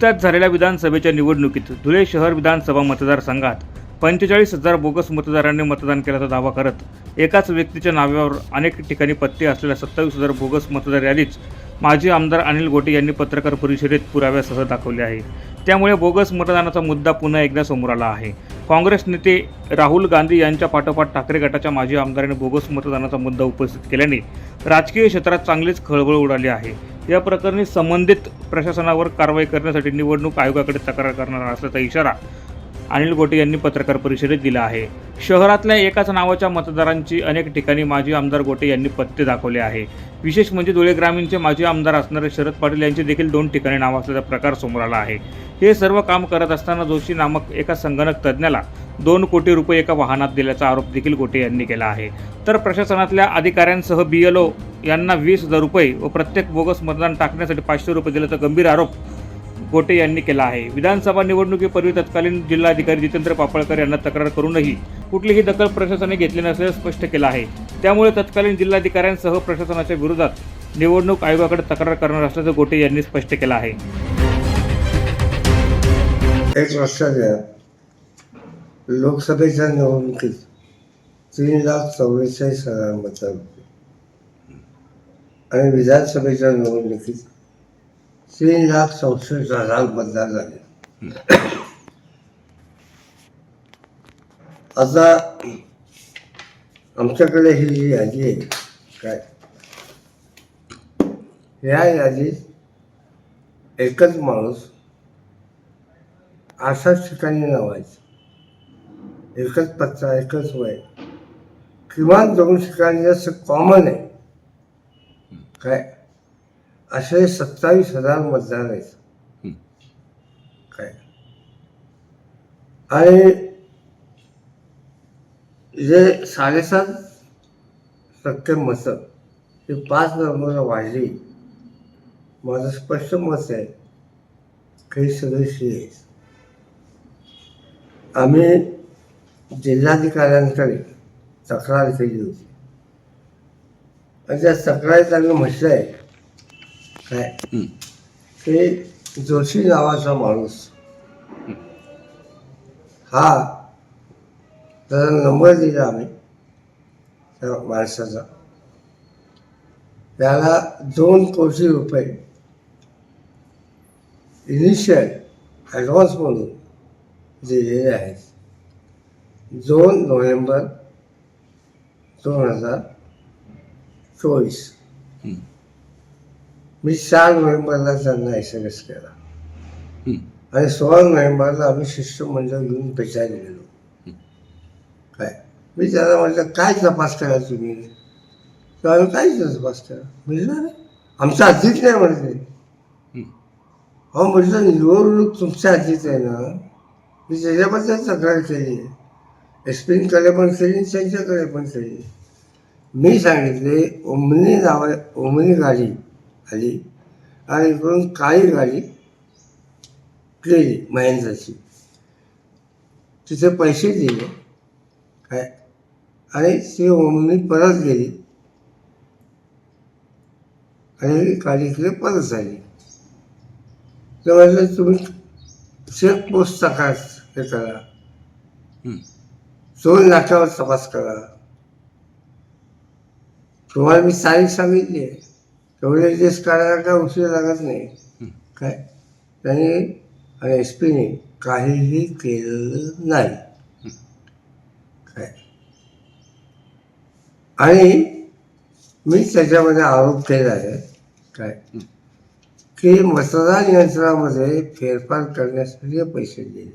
नुकत्याच झालेल्या विधानसभेच्या निवडणुकीत धुळे शहर विधानसभा मतदारसंघात पंचेचाळीस हजार बोगस मतदारांनी मतदान केल्याचा दावा करत एकाच व्यक्तीच्या नावावर अनेक ठिकाणी पत्ते असलेल्या सत्तावीस हजार बोगस मतदार यादीच माजी आमदार अनिल गोटे यांनी पत्रकार परिषदेत पुराव्यासह दाखवले आहे. त्यामुळे बोगस मतदानाचा मुद्दा पुन्हा एकदा समोर आला आहे. काँग्रेस नेते राहुल गांधी यांच्या पाठोपाठ ठाकरे गटाच्या माजी आमदारांनी बोगस मतदानाचा मुद्दा उपस्थित केल्याने राजकीय क्षेत्रात चांगलीच खळबळ उडाली आहे. या प्रकरणी संबंधित प्रशासनावर कारवाई करण्यासाठी निवडणूक आयोगाकडे तक्रार करणार असल्याचा इशारा अनिल गोटे यांनी पत्रकार परिषदेत दिला आहे. शहरातल्या एकाच नावाच्या मतदारांची अनेक ठिकाणी माजी आमदार गोटे यांनी पत्ते दाखवले आहे. विशेष म्हणजे धुळे ग्रामीणचे माजी आमदार असणारे शरद पाटील यांचे देखील दोन ठिकाणी नाव असल्याचा प्रकार समोर आला आहे. हे सर्व काम करत असताना जोशी नामक एका संगणक तज्ज्ञाला दोन कोटी रुपये एका वाहनात दिल्याचा आरोप देखील गोटे यांनी केला आहे. तर प्रशासनातल्या अधिकाऱ्यांसह बी एल ओ यांना वीस हजार रुपये व प्रत्येक बोगस मतदान टाकण्यासाठी पाचशे रुपये दिल्याचा गंभीर आरोप गोटे यांनी केला आहे. विधानसभा निवडणुकीपूर्वी तत्कालीन जिल्हाधिकारी जितेंद्र पापळकर यांना तक्रार करूनही कुठलीही दखल प्रशासनाने घेतली नसल्याचं स्पष्ट केलं आहे. त्यामुळे तत्कालीन जिल्हाधिकाऱ्यांसह प्रशासनाच्या विरोधात निवडणूक आयोगाकडे तक्रार करणार असल्याचं गोटे यांनी स्पष्ट केलं आहे. एक लोकसभेच्या निवडणुकीत तीन लाख चव्वेचाळीस हजार मतदार होते आणि विधानसभेच्या निवडणुकीत तीन लाख चौसष्ट हजार मतदार झाले. आता आमच्याकडे ही जी यादी आहे. काय? या यादीत एकच माणूस अशाच ठिकाणी नावायचं. एकच पत्ता एकच वय. किमान दोन ठिकाणी असं कॉमन आहे. काय? असे सत्तावीस हजार मतदार आहेत. काय? आणि जे साडेसात टक्के मतं ही पाच नंबर वाढली. माझं स्पष्ट मत आहे काही सदस्य आहेत आम्ही जिल्हाधिकाऱ्यांकडे तक्रार केली होती. आणि त्या तक्रारीत आम्ही म्हटलं आहे काय? की जोशी नावाचा माणूस. हा. त्याचा नंबर दिला आम्ही. त्या माणसाचा. त्याला दोन कोटी रुपये. इनिशियल ॲडव्हान्स म्हणून दिलेले आहेत. दोन नोव्हेंबर दोन हजार चोवीस. मी चार नोव्हेंबरला त्यांना एस एम एस केला. आणि सोळा नोव्हेंबरला आम्ही शिष्टमंडळ घेऊन भेटायला गेलो काय? मी त्याला म्हटलं काय तपास करा तुम्ही? तर आम्ही काहीच तपास करा म्हटलं नाही आमच्या हद्दीत नाही म्हणते अहो म्हटलं निवडणूक तुमच्या हद्दीत आहे ना. मी त्याच्याबद्दल तक्रार केली. एस पीकडे पण केली त्यांच्याकडे पण केली. मी सांगितले ओमनी नावा ओमनी गाडी आली आणि इकडून काळी गाडी केली महेंद्रची. तिथे पैसे दिले. काय? आणि ती ओमनी परत गेली. आणि गाडीकडे परत आली तर म्हटलं तुम्ही चेक पोस्ट तपास हे करा. चोर नाक्यावर तपास करा. तुम्हाला मी तारीख सांगितली आहे. तेवढे दिवस काढायला काय उशीर लागत नाही. काय? त्यांनी आणि एस पीने काहीही केलेलं नाही. काय? आणि मी त्याच्यामध्ये आरोप केला आहे. काय? की मतदान यंत्रामध्ये फेरफार करण्यासाठी पैसे दिले.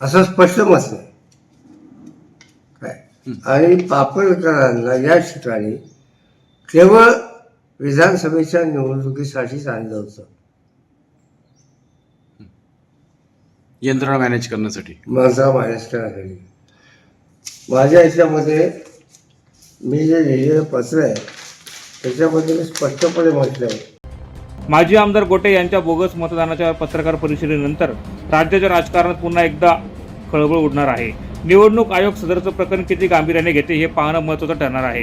असं स्पष्ट मत नाही. काय? आणि पापडकरांना या ठिकाणी केवळ विधानसभेच्या निवडणुकीसाठीच आणलं होतं. यंत्रणा मॅनेज करण्यासाठी. माझा मायनस करण्यासाठी माझ्या याच्यामध्ये मी जे लिहिलेलं पत्र आहे त्याच्यामध्ये मी स्पष्टपणे म्हटलं आहे. माजी आमदार गोटे यांच्या बोगस मतदानाच्या पत्रकार परिषदेनंतर राज्याच्या राजकारणात पुन्हा एकदा खळबळ उडणार आहे. निवडणूक आयोग सदरचं प्रकरण किती गांभीर्याने घेते हे पाहणं महत्त्वाचं ठरणार आहे.